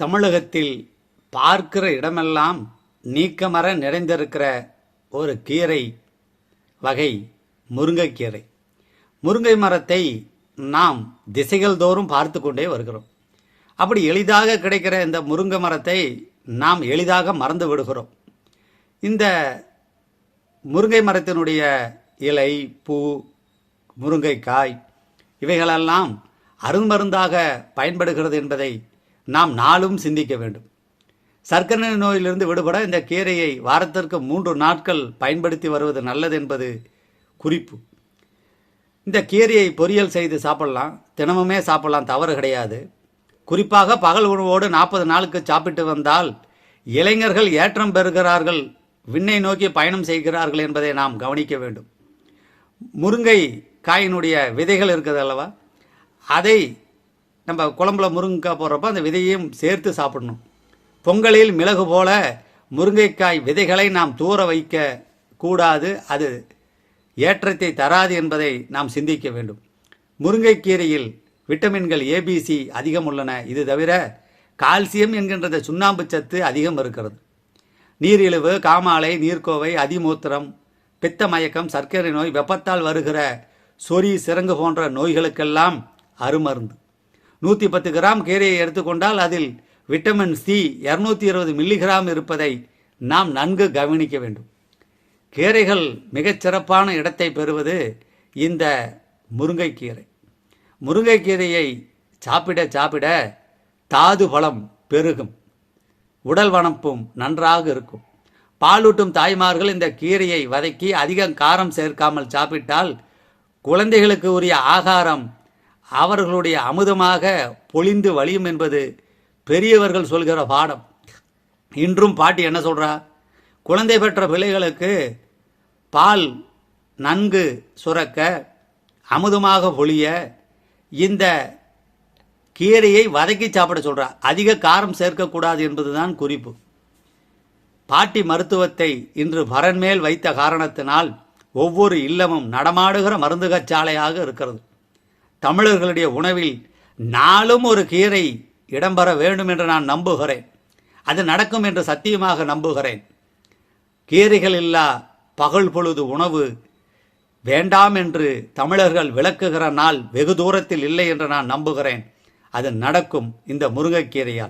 தமிழகத்தில் பார்க்கிற இடமெல்லாம் நீக்கமர நிறைந்திருக்கிற ஒரு கீரை வகை முருங்கைக்கீரை. முருங்கை மரத்தை நாம் திசைகள் தோறும் பார்த்து கொண்டே வருகிறோம். அப்படி எளிதாக கிடைக்கிற இந்த முருங்கை மரத்தை நாம் எளிதாக மறந்து விடுகிறோம். இந்த முருங்கை மரத்தினுடைய இலை பூ முருங்கைக்காய் இவைகளெல்லாம் அருண்மருந்தாக பயன்படுகிறது என்பதை நாம் நாளும் சிந்திக்க வேண்டும். சர்க்கரை நோயிலிருந்து விடுபட இந்த கீரையை வாரத்திற்கு மூன்று நாட்கள் பயன்படுத்தி வருவது நல்லது என்பது குறிப்பு. இந்த கீரையை பொரியல் செய்து சாப்பிடலாம். தினமுமே சாப்பிடலாம் தவறு கிடையாது. குறிப்பாக பகல் உணவோடு நாற்பது நாளுக்கு சாப்பிட்டு வந்தால் இளைஞர்கள் ஏற்றம் பெறுகிறார்கள் விண்ணை நோக்கி பயணம் செய்கிறார்கள் என்பதை நாம் கவனிக்க வேண்டும். முருங்கை காயினுடைய விதைகள் இருக்குது அல்லவா? அதை நம்ம குழம்புல முருங்கைக்காய் போடுறப்ப அந்த விதையையும் சேர்த்து சாப்பிடணும். பொங்கலில் மிளகு போல முருங்கைக்காய் விதைகளை நாம் தூர வைக்க கூடாது. அது ஏற்றத்தை தராது என்பதை நாம் சிந்திக்க வேண்டும். முருங்கைக்கீரையில் விட்டமின்கள் ஏபிசி அதிகம் உள்ளன. இது தவிர கால்சியம் என்கின்ற சுண்ணாம்பு சத்து அதிகம் இருக்கிறது. நீரிழிவு காமாலை நீர்க்கோவை அதிமூத்திரம் பித்த மயக்கம் சர்க்கரை நோய் வெப்பத்தால் வருகிற சொறி சிறங்கு போன்ற நோய்களுக்கெல்லாம் அருமருந்து. நூற்றி பத்து கிராம் கீரையை எடுத்துக்கொண்டால் அதில் விட்டமின் சி இரநூத்தி இருபது மில்லிகிராம் இருப்பதை நாம் நன்கு கவனிக்க வேண்டும். கீரைகள் மிகச்சிறப்பான இடத்தை பெறுவது இந்த முருங்கைக்கீரை முருங்கைக்கீரையை சாப்பிட சாப்பிட தாது பலம் பெருகும். உடல் வனப்பும் நன்றாக இருக்கும். பாலூட்டும் தாய்மார்கள் இந்த கீரையை வதக்கி அதிகம் காரம் சேர்க்காமல் சாப்பிட்டால் குழந்தைகளுக்கு உரிய ஆகாரம் அவர்களுடைய அமுதமாக பொழிந்து வழியும் என்பது பெரியவர்கள் சொல்கிற பாடம். இன்றும் பாட்டி என்ன சொல்கிறா குழந்தை பெற்ற பிள்ளைகளுக்கு பால் நன்கு சுரக்க அமுதமாக பொழிய இந்த கீரையை வதக்கி சாப்பிட சொல்கிறார் அதிக காரம் சேர்க்கக்கூடாது என்பதுதான் குறிப்பு. பாட்டி மருத்துவத்தை இன்று பரன்மேல் வைத்த காரணத்தினால் ஒவ்வொரு இல்லமும் நடமாடுகிற மருந்துகச்சாலையாக இருக்கிறது. தமிழர்களுடைய உணவில் நாளும் ஒரு கீரை இடம்பெற வேண்டும் என்று நான் நம்புகிறேன். அது நடக்கும் என்று சத்தியமாக நம்புகிறேன். கீரைகள் இல்லா பகல் பொழுது உணவு வேண்டாம் என்று தமிழர்கள் விளக்குகிற நாள் வெகு தூரத்தில் இல்லை என்று நான் நம்புகிறேன். அது நடக்கும் இந்த முருங்கைக்கீரையால்.